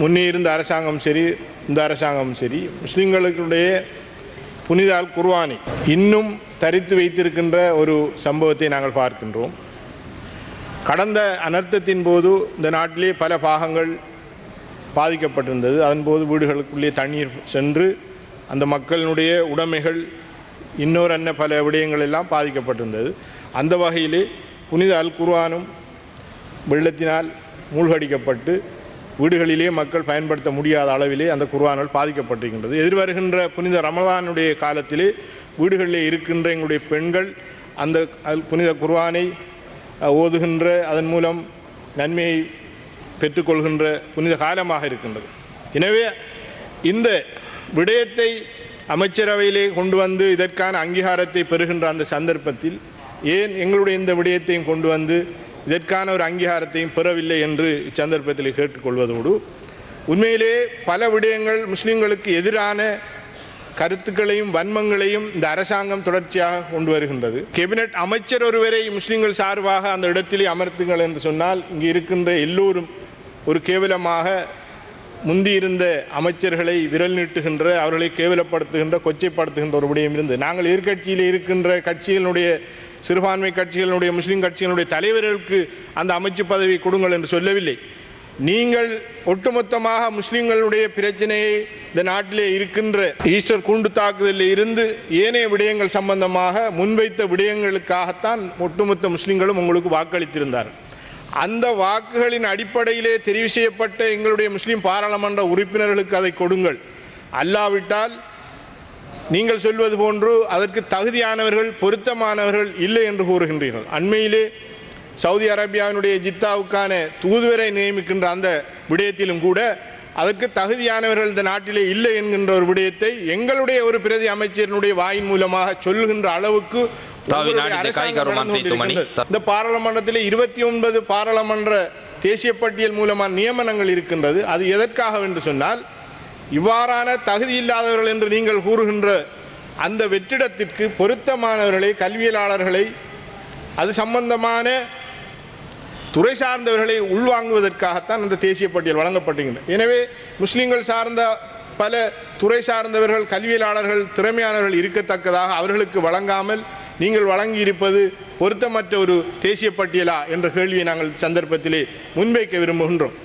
முன்னே இருந்த அரசாங்கம் சரி இந்த அரசாங்கம் சரி முஸ்லிம்களுடைய புனித அல் இன்னும் தரித்து வைத்திருக்கின்ற ஒரு சம்பவத்தை நாங்கள் பார்க்கின்றோம். கடந்த அனர்த்தத்தின் போது இந்த நாட்டிலே பல பாகங்கள் பாதிக்கப்பட்டிருந்தது. அதன்போது வீடுகளுக்குள்ளே தண்ணீர் சென்று அந்த மக்களினுடைய உடைமைகள் இன்னொரு அன்ன பல விடயங்கள் எல்லாம் பாதிக்கப்பட்டிருந்தது. அந்த வகையிலே புனித அல் குர்வானும் வெள்ளத்தினால் மூழ்கடிக்கப்பட்டு வீடுகளிலே மக்கள் பயன்படுத்த முடியாத அளவிலே அந்த குர்வானால் பாதிக்கப்பட்டிருக்கின்றது. எதிர்வருகின்ற புனித ரமதானுடைய காலத்திலே வீடுகளிலே இருக்கின்ற எங்களுடைய பெண்கள் அந்த புனித குர்வானை ஓதுகின்ற அதன் மூலம் நன்மையை பெற்றுக்கொள்கின்ற புனித காலமாக இருக்கின்றது. எனவே இந்த விடயத்தை அமைச்சரவையிலே கொண்டு வந்து இதற்கான அங்கீகாரத்தை பெறுகின்ற அந்த சந்தர்ப்பத்தில் ஏன் எங்களுடைய இந்த விடயத்தையும் கொண்டு வந்து இதற்கான ஒரு அங்கீகாரத்தையும் பெறவில்லை என்று இச்சந்தர்ப்பத்தில் கேட்டுக்கொள்வதோடு உண்மையிலே பல விடயங்கள் முஸ்லிம்களுக்கு எதிரான கருத்துக்களையும் வன்மங்களையும் இந்த அரசாங்கம் தொடர்ச்சியாக கொண்டு வருகின்றது. கேபினட் அமைச்சர் ஒருவரை முஸ்லிம்கள் சார்பாக அந்த இடத்திலே அமர்த்துங்கள் என்று சொன்னால் இங்கு இருக்கின்ற எல்லோரும் ஒரு கேவலமாக முந்தியிருந்த அமைச்சர்களை விரல் நீட்டுகின்ற அவர்களை கேவலப்படுத்துகின்ற கொச்சைப்படுத்துகின்ற ஒரு விடயம் இருந்து நாங்கள் எதிர்க்கட்சியில் இருக்கின்ற கட்சிகளுடைய சிறுபான்மை கட்சிகளுடைய முஸ்லீம் கட்சிகளுடைய தலைவர்களுக்கு அந்த அமைச்சு பதவி கொடுங்கள் என்று சொல்லவில்லை. நீங்கள் ஒட்டுமொத்தமாக முஸ்லிம்களுடைய பிரச்சனையை இந்த நாட்டிலே இருக்கின்ற ஈஸ்டர் குண்டு தாக்குதலில் இருந்து ஏனைய விடயங்கள் சம்பந்தமாக முன்வைத்த விடயங்களுக்காகத்தான் ஒட்டுமொத்த முஸ்லிம்களும் உங்களுக்கு வாக்களித்திருந்தார் அந்த வாக்குகளின் அடிப்படையிலே தெரிவு செய்யப்பட்ட எங்களுடைய முஸ்லிம் பாராளுமன்ற உறுப்பினர்களுக்கு அதை கொடுங்கள். அல்லாவிட்டால் நீங்கள் சொல்வது போன்று அதற்கு தகுதியானவர்கள் பொருத்தமானவர்கள் இல்லை என்று கூறுகின்றீர்கள். அண்மையிலே சவுதி அரேபியாவினுடைய ஜித்தாவுக்கான தூதுவரை நியமிக்கின்ற அந்த விடயத்திலும் கூட அதற்கு தகுதியானவர்கள் இந்த நாட்டிலே இல்லை என்கின்ற ஒரு விடயத்தை எங்களுடைய ஒரு பிரதி அமைச்சரினுடைய வாயின் மூலமாக சொல்லுகின்ற அளவுக்கு. இந்த பாராளுமன்றத்திலே இருபத்தி ஒன்பது பாராளுமன்ற தேசிய பட்டியல் மூலமான நியமனங்கள் இருக்கின்றது. அது எதற்காக என்று சொன்னால் இவ்வாறான தகுதி இல்லாதவர்கள் என்று நீங்கள் கூறுகின்ற அந்த வெற்றிடத்திற்கு பொருத்தமானவர்களை கல்வியலாளர்களை அது சம்பந்தமான துறை சார்ந்தவர்களை உள்வாங்குவதற்காகத்தான் அந்த தேசிய பட்டியல் வழங்கப்பட்டிருக்கின்றன எனவே முஸ்லிம்கள் சார்ந்த பல துறை சார்ந்தவர்கள் கல்வியலாளர்கள் திறமையானவர்கள் இருக்கத்தக்கதாக அவர்களுக்கு வழங்காமல் நீங்கள் வழங்கியிருப்பது பொருத்தமற்ற ஒரு தேசிய பட்டியலா என்ற கேள்வியை நாங்கள் சந்தர்ப்பத்திலே முன்வைக்க விரும்புகின்றோம்.